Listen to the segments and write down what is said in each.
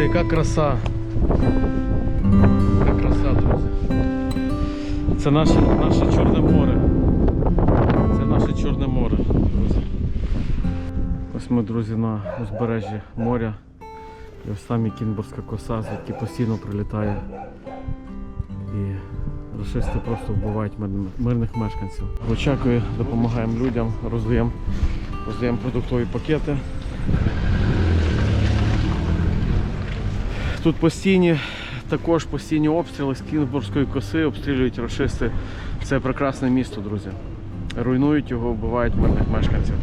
от яка краса. Яка краса, друзі. Це наше, наше Чорне море. Це наше Чорне море, друзі. Ось ми, друзі, на узбережжі моря. І ось там і Кінбурзька коса, звідки постійно прилітає. І рашисти просто вбивають мирних, мешканців. В допомагаємо людям, роздаємо продуктові пакети. Тут постійні, також постійні обстріли з Кінбурзької коси, обстрілюють рашисти. Це прекрасне місто, друзі. Руйнують його, вбивають мирних мешканців.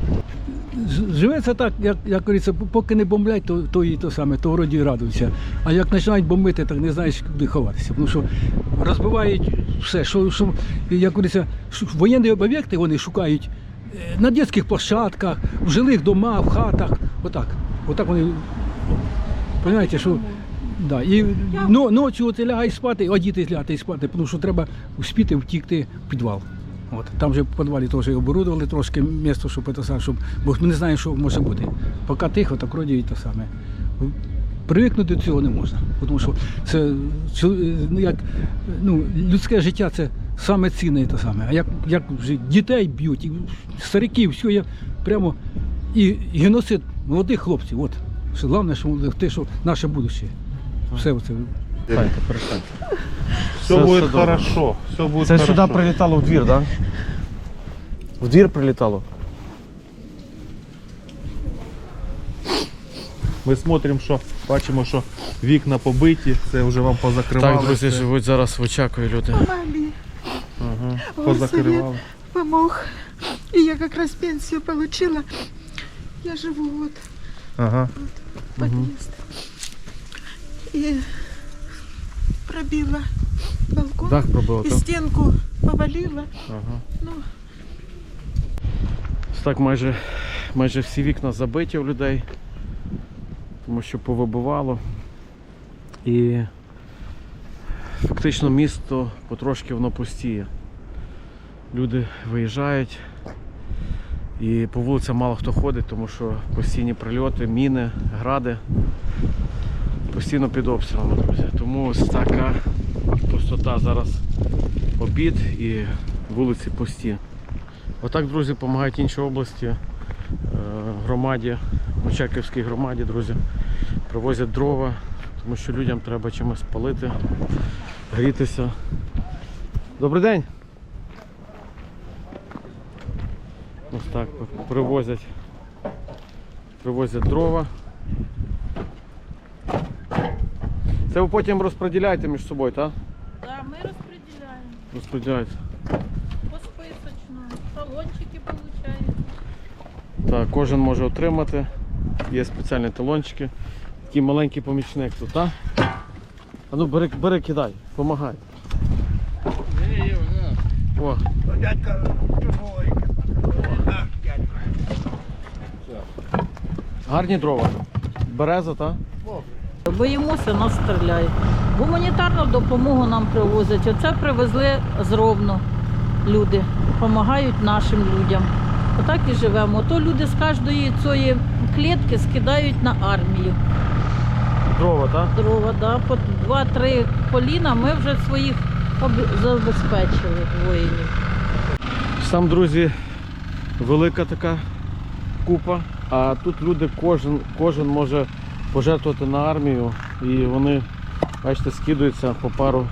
Живеться так, як, як говориться, поки не бомблять, то, то і то саме, то вроді радуються. А як починають бомбити, так не знаєш, куди ховатися. Тому що розбивають все, що, що як говориться, воєнні об'єкти вони шукають е, на дитячих площадках, в жилих домах, в хатах. Отак. Отак вони. Понимаєте, що. Да, і ну, ночі от лягають спати, а діти лягати спати, тому що треба успіти втікти в підвал. От, там вже в підвалі теж оборудували трошки місто, щоб це саме, щоб, бо ми не знаємо, що може бути. Поки тихо, так вроді і те саме. Привикнути до цього не можна. Тому що це ну, як, ну, людське життя це саме цінне і те саме. А як, як вже дітей б'ють, і стариків, все є прямо і геноцид молодих хлопців. От. Головне, що те, що наше будущее. Все це. Перестаньте, перестаньте. Все, Все- буде все добре. хорошо. Все буде Це хорошо. сюди прилітало в двір, так? Да? В двір прилітало. Ми смотримо, що бачимо, що вікна побиті, це вже вам позакривали. Так, друзі, це, живуть зараз в Очакові люди. Маме ага, позакривали. помог. И я как раз пенсию получила. Я живу вот Ага. подъезд. И пробила балкон. Дах пробило, И так? стенку повалила. Ага. Ну, Ось Так майже, майже всі вікна забиті у людей, тому що повибивало. І фактично місто потрошки воно пустіє. Люди виїжджають і по вулицям мало хто ходить, тому що постійні прильоти, міни, гради постійно під обстрілами, друзі. Тому ось така пустота зараз обід і вулиці пусті. Отак, друзі, допомагають інші області, е, громаді, Очаківській громаді, друзі. Привозять дрова, тому що людям треба чимось палити, грітися. Добрий день! Ось так привозять, привозять дрова. Це ви потім розподіляєте між собою, так? Да, ми розподіляємо Розподіляєте. посписочно. Талончики получають. Так, кожен може отримати. Є спеціальні талончики. Такий маленький помічник тут, так? А ну бери, бери кидай, допомагай. О. Гарні дрова. Береза, так? Боїмося, нас стріляють. Гуманітарну допомогу нам привозять. Оце привезли з Ровно люди. Допомагають нашим людям. Отак і живемо. То люди з кожної цієї клітки скидають на армію. Дрова, так? Дрова, да, по два-три поліна ми вже своїх забезпечили воїнів. Там, друзі, велика така купа, а тут люди кожен, кожен може пожертвувати на армію і вони, бачите, скидаються по пару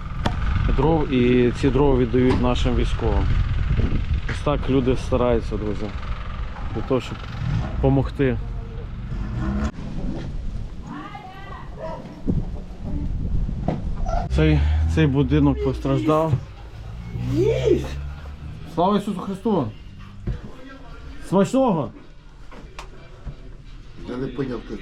дров і ці дрова віддають нашим військовим. Ось так люди стараються, друзі, для того, щоб допомогти. Цей, цей будинок постраждав. Слава Ісусу Христу! Смачного! Я не поняв, хто це.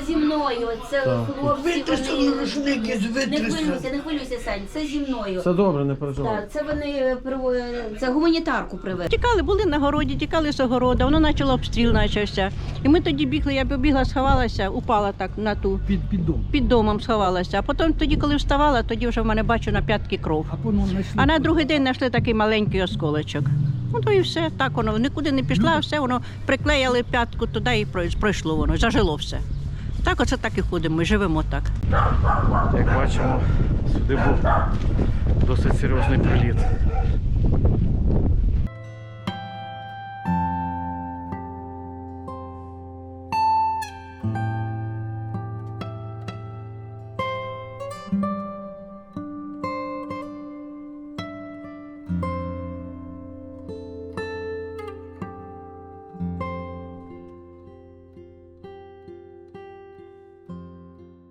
Це зі мною, це Так. хлопці. Витрясали вони- рушники, Не витрясали. хвилюйся, не хвилюйся, Сань, це зі мною. Все добре, не переживай. Так, це вони приво- це гуманітарку привезли. Тікали, були на городі, тікали з огорода, воно почало обстріл почався. І ми тоді бігли, я побігла, сховалася, упала так на ту, Під, під дом. під домом сховалася. А потім тоді, коли вставала, тоді вже в мене бачу на п'ятки кров. А на другий день знайшли такий маленький осколочок. Ну, воно і все так воно нікуди не пішла, все воно приклеїли п'ятку туди і пройшло воно, зажило все. Так оце так і ходимо, ми живемо так. Як бачимо, сюди був досить серйозний приліт.